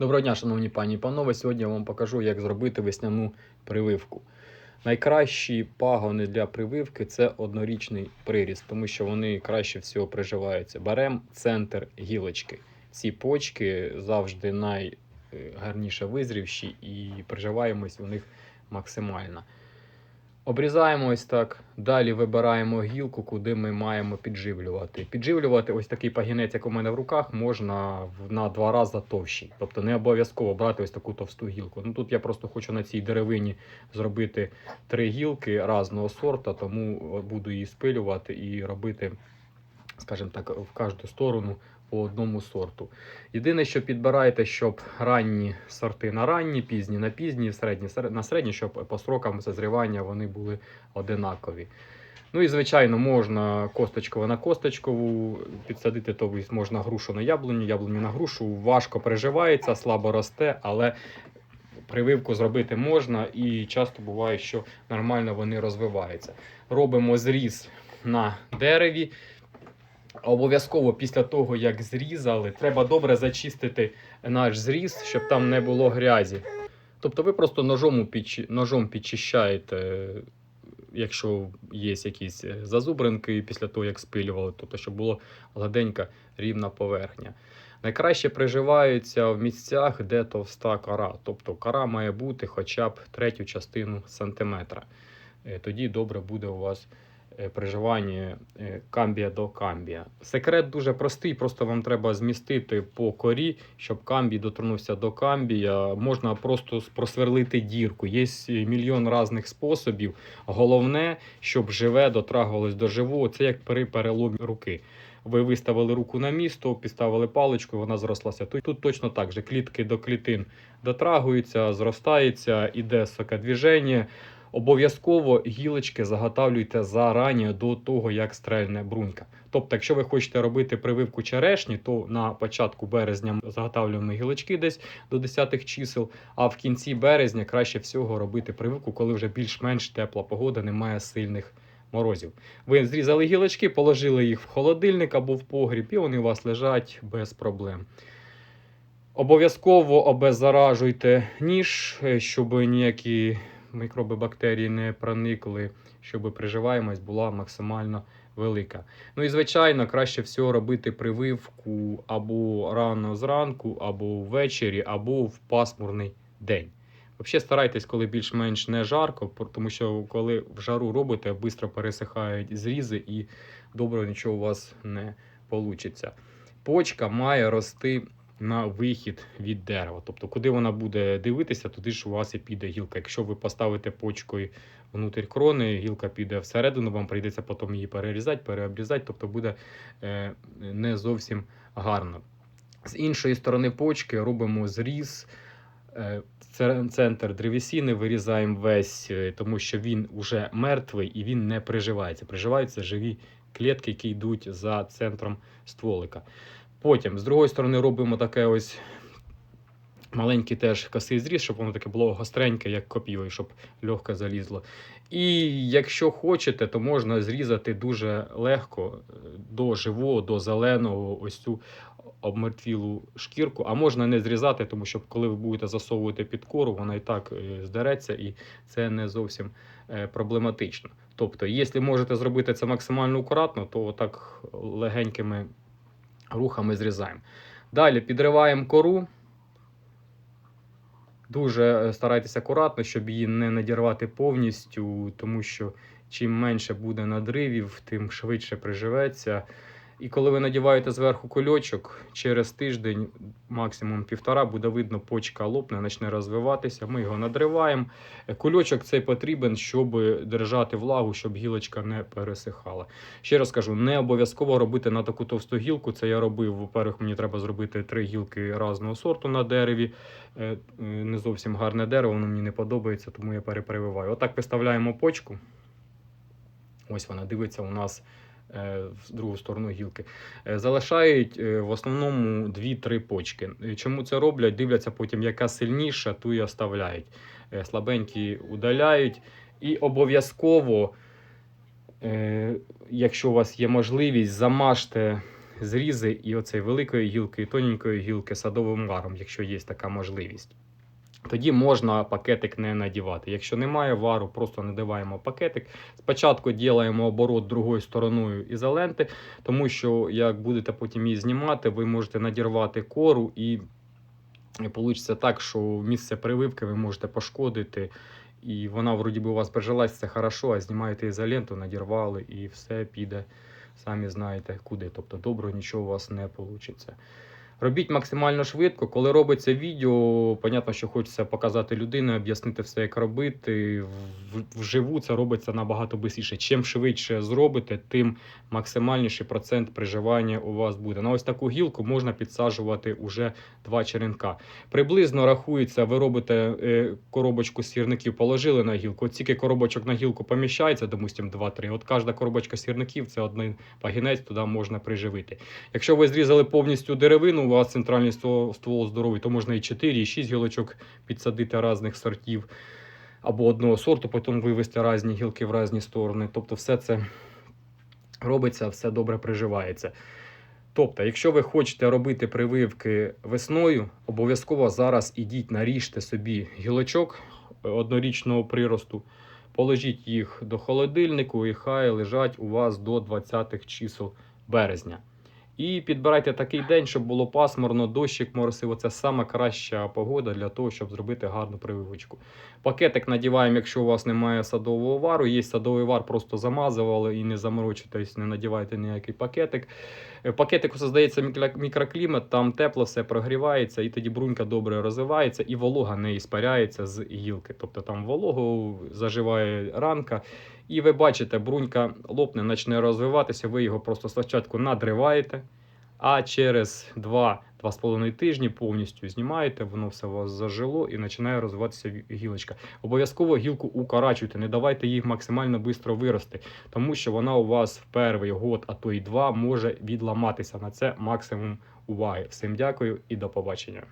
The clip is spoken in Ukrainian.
Доброго дня, шановні пані і панове. Сьогодні я вам покажу, як зробити весняну прививку. Найкращі пагони для прививки це однорічний приріст, тому що вони краще всього приживаються. Беремо центр гілочки. Ці почки завжди найгарніше визрівші і приживаємось у них максимально. Обрізаємо ось так. Далі вибираємо гілку, куди ми маємо підживлювати. Підживлювати ось такий пагінець, як у мене в руках, можна на два рази товщий. Тобто не обов'язково брати ось таку товсту гілку. Ну тут я просто хочу на цій деревині зробити три гілки різного сорта, тому буду її спилювати і робити, скажімо так, в кожну сторону по одному сорту. Єдине, що підбирайте, щоб ранні сорти на ранні, пізні на пізні, середні на середні, щоб по срокам созрівання вони були одинакові. Ну і звичайно, можна косточково на косточкову підсадити, то можна грушу на яблуню, яблуню на грушу. Важко переживається, слабо росте, але прививку зробити можна і часто буває, що нормально вони розвиваються. Робимо зріз на дереві. Обов'язково після того, як зрізали, треба добре зачистити наш зріз, щоб там не було грязі. Тобто ви просто ножом, підчи- ножом підчищаєте, якщо є якісь е, зазубринки після того, як спилювали, тобто, щоб була гладенька рівна поверхня. Найкраще приживаються в місцях, де товста кора. Тобто кора має бути хоча б третю частину сантиметра. Е, Тоді добре буде у вас е, е, камбія до камбія. Секрет дуже простий, просто вам треба змістити по корі, щоб камбій доторкнувся до камбія. Можна просто просверлити дірку. Є мільйон різних способів. Головне, щоб живе дотрагувалось до живого. Це як при переломі руки. Ви виставили руку на місто, підставили паличку, вона зрослася. Тут, тут точно так же. Клітки до клітин дотрагуються, зростається, іде сокодвіження. Обов'язково гілочки заготавлюйте зарані до того, як стрельне брунька. Тобто, якщо ви хочете робити прививку черешні, то на початку березня заготавлюємо гілочки десь до 10-х чисел, а в кінці березня краще всього робити прививку, коли вже більш-менш тепла погода, немає сильних морозів. Ви зрізали гілочки, положили їх в холодильник або в погріб, і вони у вас лежать без проблем. Обов'язково обеззаражуйте ніж, е, щоб ніякі мікроби бактерії не проникли, щоб приживаємость була максимально велика. Ну і звичайно, краще всього робити прививку або рано зранку, або ввечері, або в пасмурний день. Взагалі старайтесь, коли більш-менш не жарко, тому що коли в жару робите, швидко пересихають зрізи і добре нічого у вас не вийде. Почка має рости на вихід від дерева. Тобто, куди вона буде дивитися, туди ж у вас і піде гілка. Якщо ви поставите почкою внутрі крони, гілка піде всередину, вам прийдеться потім її перерізати, переобрізати, тобто буде е, не зовсім гарно. З іншої сторони почки робимо зріз. е, Центр древесини вирізаємо весь, е, тому що він вже мертвий і він не приживається. Приживаються живі клітки, які йдуть за центром стволика. Потім, з другої сторони, робимо таке ось маленький теж косий зріз, щоб воно таке було гостреньке, як коп'ю, і щоб легко залізло. І якщо хочете, то можна зрізати дуже легко е, до живого, до зеленого, ось цю обмертвілу шкірку. А можна не зрізати, тому що коли ви будете засовувати під кору, вона і так е, здереться, і це не зовсім е, проблематично. Тобто, якщо можете зробити це максимально акуратно, то так легенькими рухами зрізаємо. Далі підриваємо кору. Дуже старайтесь старайтеся акуратно, щоб її не надірвати повністю, тому що чим менше буде надривів, тим швидше приживеться. І коли ви надіваєте зверху кульочок, через тиждень, максимум півтора, буде видно, почка лопне, почне розвиватися. Ми його надриваємо. Кульочок цей потрібен, щоб держати влагу, щоб гілочка не пересихала. Ще раз кажу, не обов'язково робити на таку товсту гілку. Це я робив. Во-первых, мені треба зробити три гілки різного сорту на дереві. Е, е, Не зовсім гарне дерево, воно мені не подобається, тому я перепрививаю. Отак виставляємо почку. Ось вона дивиться у нас в другу сторону гілки. Е, Залишають е, в основному 2-3 почки. Е, Чому це роблять? Дивляться потім, яка сильніша, ту і оставляють. Е, Слабенькі удаляють. І обов'язково, е, якщо у вас є можливість, замажте зрізи і оцей великої гілки, і тоненької гілки садовим варом, якщо є така можливість. Тоді можна пакетик не надівати. Якщо немає вару, просто надіваємо пакетик. Спочатку ділаємо оборот другою стороною ізоленти, тому що як будете потім її знімати, ви можете надірвати кору і вийде так, що місце прививки ви можете пошкодити. І вона вроді би у вас прижилась, це хорошо, а знімаєте ізоленту, надірвали і все піде, самі знаєте куди. Тобто добро нічого у вас не вийде. Робіть максимально швидко. Коли робиться відео, понятно, що хочеться показати людині, об'яснити все, як робити. Вживу це робиться набагато швидше. Чим швидше зробите, тим максимальніший процент приживання у вас буде. На ось таку гілку можна підсаджувати уже два черенка. Приблизно рахується, ви робите е, коробочку сірників, положили на гілку. От тільки коробочок на гілку поміщається, допустимо, 2-3. От кожна коробочка сірників це один пагінець, туди можна приживити. Якщо ви зрізали повністю деревину, у вас центральний ствол, ствол здоровий, то можна і 4, і 6 гілочок підсадити різних сортів або одного сорту, потім вивести різні гілки в різні сторони. Тобто, все це робиться, все добре приживається. Тобто, якщо ви хочете робити прививки весною, обов'язково зараз ідіть наріжте собі гілочок е, однорічного приросту, положіть їх до холодильнику і хай лежать у вас до 20-х чисел березня. І підбирайте такий день, щоб було пасмурно, дощик моросив. Це сама краща погода для того, щоб зробити гарну прививочку. Пакетик надіваємо, якщо у вас немає садового вару. Є садовий вар, просто замазували і не заморочуйтесь, не надівайте ніякий пакетик. Е, В пакетику создається мікроклімат, там тепло все прогрівається, і тоді брунька добре розвивається, і волога не іспаряється з гілки. Тобто там вологу заживає ранка. І ви бачите, брунька лопне, почне розвиватися, ви його просто спочатку надриваєте, а через 2-2,5 тижні повністю знімаєте, воно все у вас зажило і починає розвиватися гілочка. Обов'язково гілку укорачуйте, не давайте їй максимально швидко вирости, тому що вона у вас в перший год, а то й два, може відламатися. На це максимум уваги. Всім дякую і до побачення.